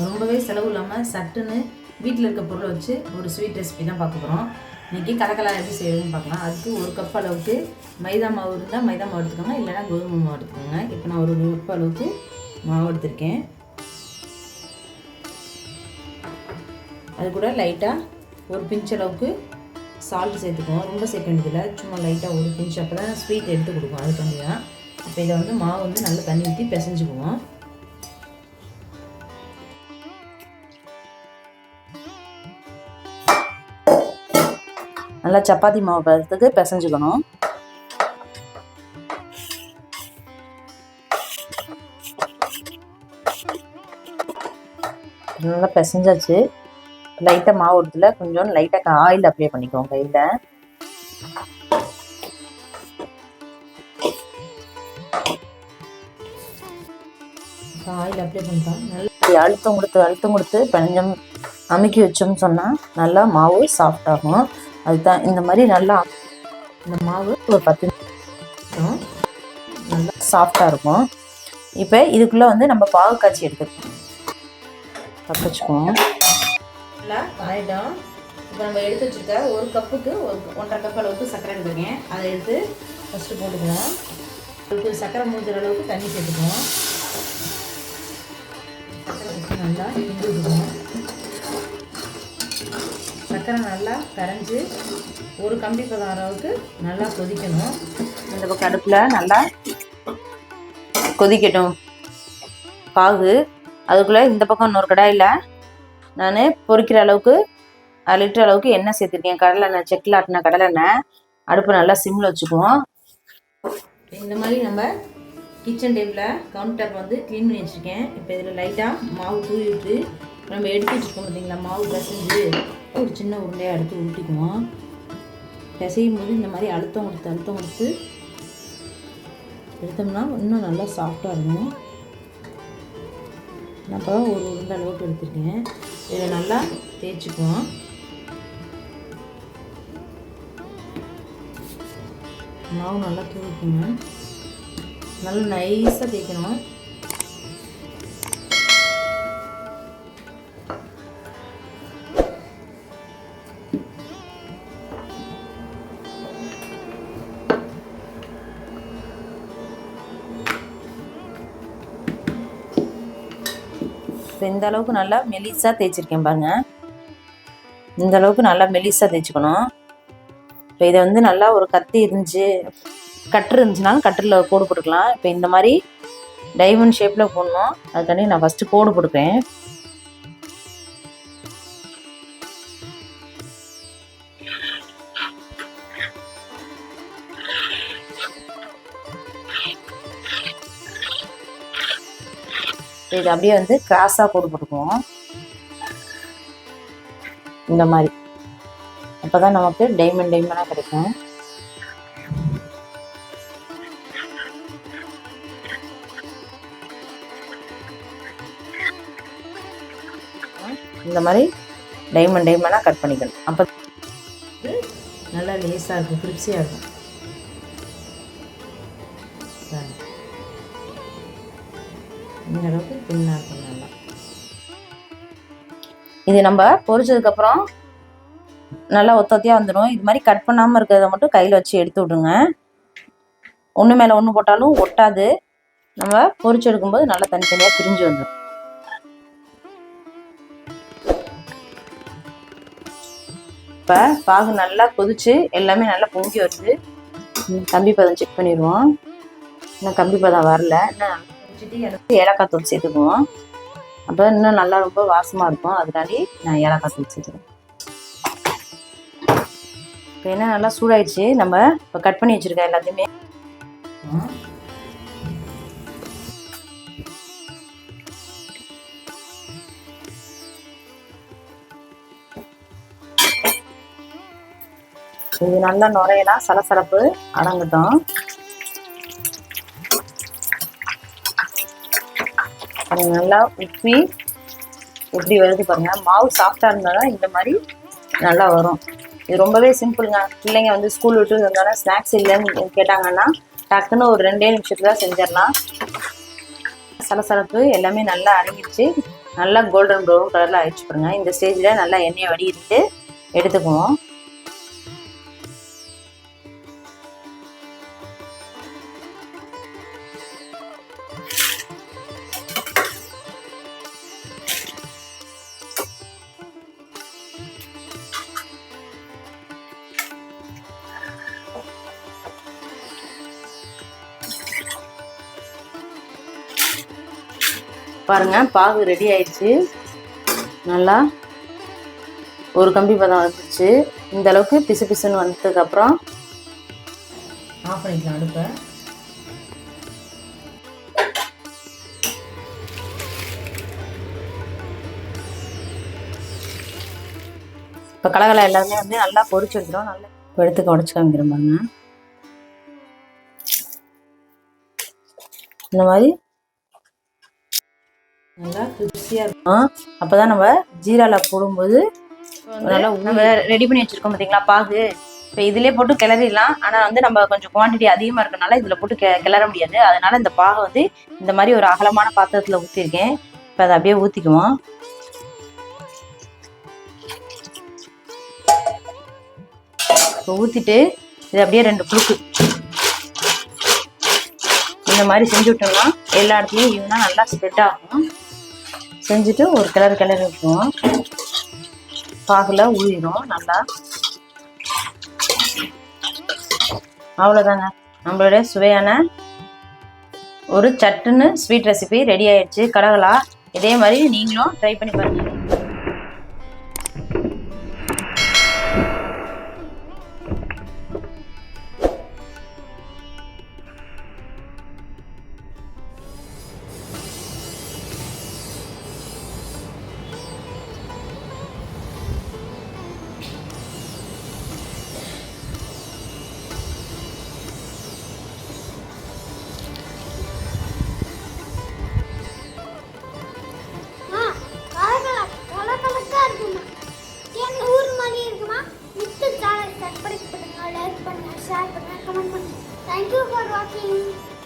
ரொம்பவே செலவு இல்லாமல் சட்டுன்னு வீட்டில் இருக்க பொருளை வச்சு ஒரு ஸ்வீட் ரெசிபி தான் பார்க்க போகிறோம் இன்றைக்கி கலக்கலா எப்படி செய்யறதுன்னு பார்க்கலாம். அதுக்கு ஒரு கப் அளவுக்கு மைதா மாவு இருந்தால் மைதா மாவு எடுத்துக்கோங்க. இல்லைன்னா கோதுமை மாவு எடுத்துக்கோங்க. இப்போ நான் ஒரு கப் அளவுக்கு மாவு எடுத்திருக்கேன். அது கூட லைட்டாக ஒரு பிஞ்ச் அளவுக்கு சால்ட் சேர்த்துக்குவோம். ரொம்ப சேர்க்க வேண்டியதில்லை. சும்மா லைட்டாக ஒரு பிஞ்ச் அப்போ தான் ஸ்வீட் எடுத்து கொடுக்கும். அதுக்காண்டி தான் இப்போ இதை வந்து மாவு வந்து நல்லா தண்ணி ஊற்றி பிசைஞ்சுக்குவோம். நல்லா சப்பாத்தி மாவு பதத்துக்கு பிசைஞ்சுக்கணும். நல்லா பிசைஞ்சாச்சு. லைட்டாக மாவு இடத்துல கொஞ்சம் லைட்டாக ஆயில் அப்ளை பண்ணிக்குவோம் கையில். ஆயில் அப்ளை பண்ணிட்டோம் நல்லா அழுத்தம் கொடுத்து அழுத்தம் கொடுத்து கொஞ்சம் அமுக்கி வச்சோம்னு சொன்னால் நல்லா மாவு சாஃப்ட் ஆகும். அதுதான். இந்த மாதிரி நல்லா இந்த மாவு ஒரு பத்து நிமிஷம் நல்லா சாஃப்டாக இருக்கும். இப்போ இதுக்குள்ளே வந்து நம்ம பாகு காய்ச்சி எடுத்துக்கணும் பக்க நல்லா ஆயிடும் இப்போ நம்ம எடுத்து வச்சுருக்க ஒரு கப்புக்கு ஒரு ஒன்றரை கப் அளவுக்கு சர்க்கரை எடுத்துருக்கேன் அதை எடுத்து ஃபஸ்ட்டு போட்டுக்கலாம். அதுக்கு சர்க்கரை மூழ்கிற அளவுக்கு தண்ணி சேர்த்துக்குவோம். சர்க்கரை நல்லா கிண்டி சர்க்கரை நல்லா கரைஞ்சி ஒரு கம்பி பதம் அளவுக்கு நல்லா கொதிக்கணும். இந்த பக்கம் அடுப்பில் நல்லா கொதிக்கட்டும். பாகு. அதுக்குள்ளே இந்த பக்கம் இன்னொரு கடாயில் நான் பொரிக்கிற அளவுக்கு அரை லிட்டர் அளவுக்கு எண்ணெய் சேர்த்துருக்கேன். கடலெண்ணெய் செக்கில் ஆட்டின கடலெண்ணெய் அடுப்பு நல்லா சிம்மில் வச்சுக்குவோம். இந்த மாதிரி நம்ம கிச்சன் டேபிளில் கவுண்டர் டாப் வந்து க்ளீன் பண்ணி வச்சுருக்கேன். இப்போ இதில் லைட்டாக மாவு தூவி விட்டு நம்ம எடுத்து வச்சுருக்கோம் பார்த்தீங்களா? மாவு பிசைஞ்சு ஒரு சின்ன உருண்டையாக எடுத்து உருட்டிக்குவோம். பிசையும் போது இந்த மாதிரி அழுத்தம் கொடுத்து அழுத்தம் கொடுத்து எடுத்தோம்னா இன்னும் நல்லா சாஃப்டாக இருக்கும். நான் இப்போ ஒரு உருண்டை அளவுக்கு எடுத்துருக்கேன். இதை நல்லா தேய்ச்சிக்குவோம். மாவு நல்லா தூக்கிக்கோங்க நல்லா நைஸாக தேய்க்கணும். இப்போ இந்த அளவுக்கு நல்லா மெலிசாக தேய்ச்சிருக்கேன் பாருங்க. இந்த அளவுக்கு நல்லா மெலிசாக தேய்ச்சிக்கணும். இப்போ இதை வந்து நல்லா ஒரு கத்தி இருந்துச்சு கட்டு இருந்துச்சுனாலும் கட்டரில் கோடு போட்டுக்கலாம். இப்போ இந்த மாதிரி டைமண்ட் ஷேப்பில் போடணும். அதுக்காண்டி நான் ஃபஸ்ட்டு கோடு போட்டுப்பேன் இது அப்படியே வந்து கிராஸாக கோடு போட்டுக்குவோம். இந்த மாதிரி. அப்போ தான் நமக்கு டைமண்ட் டைமண்டாக கிடைக்கும். இந்த மாதிரி டைமண்ட் டைமண்டாக கட் பண்ணிக்கணும். அப்போ நல்லா லேஸாக இருக்கும் கிரிப்ஸியாக இருக்கும். இந்த அளவுக்கு தின்னாக இருக்கும் நல்லா. இது நம்ம பொரிச்சதுக்கப்புறம் நல்லா ஒத்தத்தையாக வந்துடும் இது மாதிரி கட் பண்ணாமல் இருக்கிறத மட்டும் கையில் வச்சு எடுத்து விடுங்க. ஒன்று மேலே ஒன்று போட்டாலும் ஒட்டாது. நம்ம பொரிச்சு எடுக்கும்போது நல்லா தனித்தனியாக பிரிஞ்சு வந்துடும் இப்போ பாகு நல்லா கொதிச்சு எல்லாமே நல்லா பொங்கி வருது. கம்பி பதம் செக் பண்ணிடுவோம் இன்னும் கம்பி பதம் வரல. இன்னும் வச்சுட்டு ஏலக்காய் தூள் சேர்த்துக்குவோம். அப்போ இன்னும் நல்லா ரொம்ப வாசமாக இருக்கும். அதுக்காண்டி நான் ஏலக்காய் தூள் சேர்த்துக்கிறேன். இப்போ என்ன நல்லா சூடாயிடுச்சு. நம்ம இப்போ கட் பண்ணி வச்சுருக்கேன் எல்லாத்தையுமே இது நல்லா நுரையெல்லாம் சலசலப்பு அடங்கட்டும். அது நல்லா உப்பி எப்படி வருது பாருங்க. மாவு சாஃப்டாக இருந்தாலும் இந்த மாதிரி நல்லா வரும். இது ரொம்பவே சிம்பிளுங்க பிள்ளைங்க வந்து ஸ்கூல் விட்டு வந்தாலும் ஸ்நாக்ஸ் இல்லைன்னு கேட்டாங்கன்னா டக்குன்னு ஒரு ரெண்டே நிமிஷத்துல செஞ்சிடலாம். சலசலப்பு எல்லாமே நல்லா அடங்கிடுச்சு. நல்லா கோல்டன் ப்ரௌன் கலரில் அழிச்சு பாருங்க. இந்த ஸ்டேஜில் நல்லா எண்ணெயை வடிகிட்டு எடுத்துக்குவோம். பாருங்க பாகு ரெடி ஆயிடுச்சு. நல்லா ஒரு கம்பி பதம் வந்துச்சு. இந்த அளவுக்கு பிசு பிசுன்னு வந்ததுக்கு அப்புறம் ஆஃப் பண்ணிக்கலாம் அடுப்பை. இப்போ கலகலை எல்லாமே வந்து நல்லா பொறிச்சு எடுத்துடும் நல்லா இப்போ எடுத்து உடச்சு காமிக்கிறோம் பாருங்க. இந்த மாதிரி நல்லா கிறிஸ்பியாக இருக்கும். அப்போ தான் நம்ம ஜீராவில் போடும்போது நல்லா நம்ம ரெடி பண்ணி வச்சுருக்கோம் பார்த்தீங்களா பாகு. இப்போ இதிலே போட்டு கிளறிடலாம். ஆனால் வந்து நம்ம கொஞ்சம் குவான்டிட்டி அதிகமாக இருக்கனால இதில் போட்டு கெ கிளற முடியாது. அதனால இந்த பாகை வந்து இந்த மாதிரி ஒரு அகலமான பாத்திரத்தில் ஊற்றிருக்கேன் இப்போ அதை அப்படியே ஊற்றிக்குவோம் இப்போ ஊற்றிட்டு இது அப்படியே ரெண்டு குழுக்கு இந்த மாதிரி செஞ்சு விட்டோம்னா எல்லா இடத்துலையும் ஈவனாக நல்லா ஸ்ப்ரெட் ஆகும். செஞ்சுட்டு ஒரு கிளறு கிளறி விட்டுருவோம். பாகுல ஊறிடும் நல்லா. அவ்வளோதாங்க நம்மளுடைய சுவையான ஒரு சட்டுன்னு ஸ்வீட் ரெசிபி ரெடி ஆயிடுச்சு. கடகலா இதே மாதிரி நீங்களும் ட்ரை பண்ணி பாருங்க. comment. Thank you for watching.